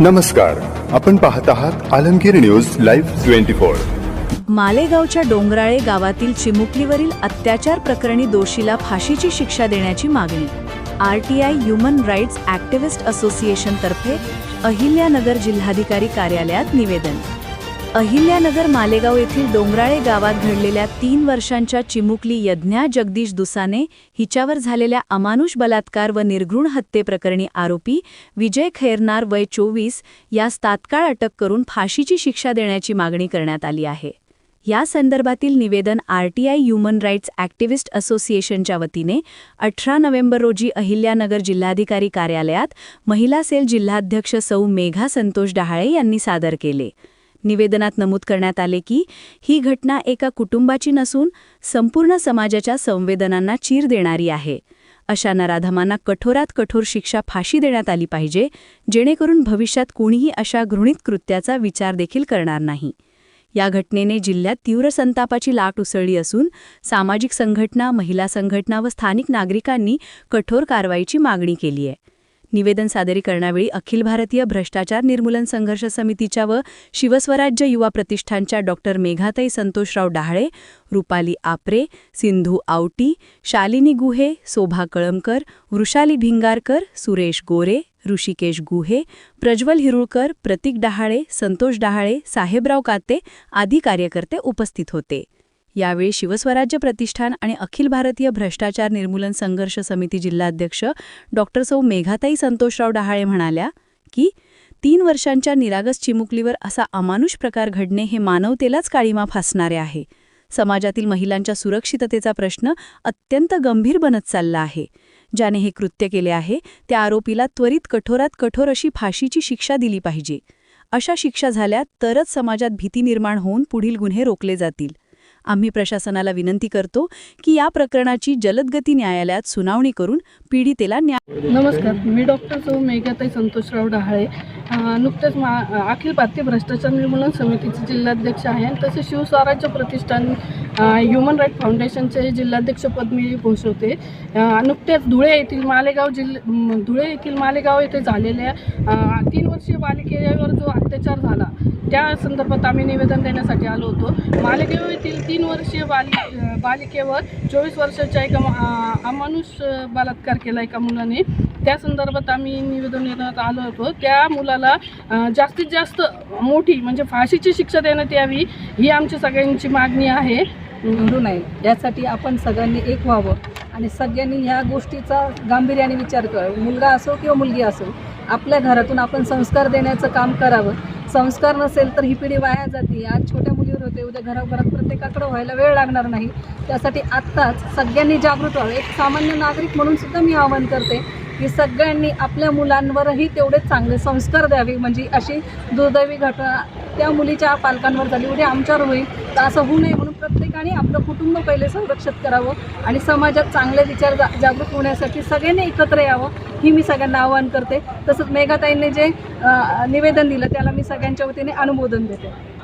नमस्कार. आपण पाहत आहात Alamgir news live twenty four. मालेगावच्या Dongarale गावातील चिमुकलीवरील अत्याचार प्रकरणी दोषीला फाशीची शिक्षा देण्याची मागणी. आरटीआय ह्युमन राईट्स ॲक्टिव्हिस्ट असोसिएशनतर्फे अहिल्यानगर जिल्हाधिकारी कार्यालयात निवेदन. अहिल्यानगर मालेगाव येथील डोंगराळे गावात घडलेल्या तीन वर्षांच्या चिमुकली यज्ञा जगदीश दुसाने हिच्यावर झालेल्या अमानुष बलात्कार व निर्घृण हत्येप्रकरणी आरोपी विजय खैरनार वय चोवीस यास तात्काळ अटक करून फाशीची शिक्षा देण्याची मागणी करण्यात आली आहे. या संदर्भातील निवेदन आरटीआय ह्युमन राईट्स ॲक्टिव्हिस्ट असोसिएशनच्या वतीने अठरा नोव्हेंबर रोजी अहिल्यानगर जिल्हाधिकारी कार्यालयात महिला सेल जिल्हाध्यक्ष सौ मेघा संतोष डहाळे यांनी सादर केले. निवेदनात नमूद करण्यात आले की ही घटना एका कुटुंबाची नसून संपूर्ण समाजाच्या संवेदनांना चीर देणारी आहे. अशा नराधमांना कठोरात कठोर शिक्षा फाशी देण्यात आली पाहिजे जेणेकरून भविष्यात कुणीही अशा घृणित कृत्याचा विचार देखील करणार नाही. या घटनेने जिल्ह्यात तीव्र संतापाची लाट उसळली असून सामाजिक संघटना महिला संघटना व स्थानिक नागरिकांनी कठोर कारवाईची मागणी केली आहे. निवेदन सादरीकरणावेळी अखिल भारतीय भ्रष्टाचार निर्मूलन संघर्ष समितीच्या व शिवस्वराज्य युवा प्रतिष्ठानच्या डॉक्टर मेघाताई संतोषराव डहाळे रुपाली आपरे सिंधू आवटी शालिनी गुहे शोभा कळमकर वृषाली भिंगारकर सुरेश गोरे ऋषिकेश गुहे प्रज्वल हिरुळकर प्रतीक डहाळे संतोष डहाळे साहेबराव काते आदी कार्यकर्ते उपस्थित होते. यावेळी शिवस्वराज्य प्रतिष्ठान आणि अखिल भारतीय भ्रष्टाचार निर्मूलन संघर्ष समिती जिल्हाध्यक्ष डॉक्टर सौ मेघाताई संतोषराव डहाळे म्हणाल्या की तीन वर्षांच्या निरागस चिमुकलीवर असा अमानुष प्रकार घडणे हे मानवतेलाच काळीमा फासणारे आहे. समाजातील महिलांच्या सुरक्षिततेचा प्रश्न अत्यंत गंभीर बनत चालला आहे. ज्याने हे कृत्य केले आहे त्या आरोपीला त्वरित कठोरात कठोर अशी फाशीची शिक्षा दिली पाहिजे. अशा शिक्षा झाल्या तरच समाजात भीती निर्माण होऊन पुढील गुन्हे रोखले जातील. आम्ही प्रशासनाला विनंती करतो की या प्रकरणाची जलदगती न्यायालयात सुनावणी करून पीडितेला न्याय नमस्कार मी डॉक्टर सौ मेघाताई संतोषराव डहाळे. नुकतेच मा अखिल भारतीय भ्रष्टाचार निर्मूलन समितीचे जिल्हाध्यक्ष आहे आणि तसेच शिवस्वराज्य प्रतिष्ठान ह्युमन राईट फाउंडेशनचे जिल्हाध्यक्षपद मी भूषवते. नुकत्याच धुळे येथील मालेगाव जिल्ह धुळे येथील मालेगाव येथे झालेल्या तीन वर्षीय बालिकेवर जो अत्याचार झाला त्या संदर्भात आम्ही निवेदन देण्यासाठी आलो होतो. मालेगाव येथील तीन वर्षीय बालि बालिकेवर चोवीस वर्षाच्या एका अमानुष बलात्कार केला एका मुलाने. त्या संदर्भात आम्ही निवेदन देण्यात आलो होतो. त्या मुलाला जास्तीत जास्त मोठी म्हणजे फाशीची शिक्षा देण्यात यावी ही आमची सगळ्यांची मागणी आहे. घडू नये. यासाठी आपण सगळ्यांनी एक व्हावं. आणि सगळ्यांनी ह्या गोष्टीचा गांभीर्याने विचार करावा. मुलगा असो किंवा मुलगी असो आपल्या घरातून आपण संस्कार देण्याचं काम करावं. संस्कार नसेल तर ही पिढी वाया जाते. आज छोट्या मुलीवर होते उद्या घराघरात प्रत्येकाकडे व्हायला वेळ लागणार नाही. त्यासाठी आत्ताच सगळ्यांनी जागृत व्हावं. एक सामान्य नागरिक म्हणून सुद्धा मी आवाहन करते की सगळ्यांनी आपल्या मुलांवरही तेवढेच चांगले संस्कार द्यावे. म्हणजे अशी दुर्दैवी घटना त्या मुलीच्या पालकांवर झाली उद्या आमच्यावर होईल. तर असं होऊ नये म्हणून प्रत्येकाने आपलं कुटुंब पहिले संरक्षित करावं आणि समाजात चांगले विचार जा जागृत होण्यासाठी सगळ्यांनी एकत्र यावं ही मी सगळ्यांना आवाहन करते. तसंच मेघाताईंनी जे निवेदन दिलं त्याला मी सगळ्यांच्या वतीने अनुमोदन देते.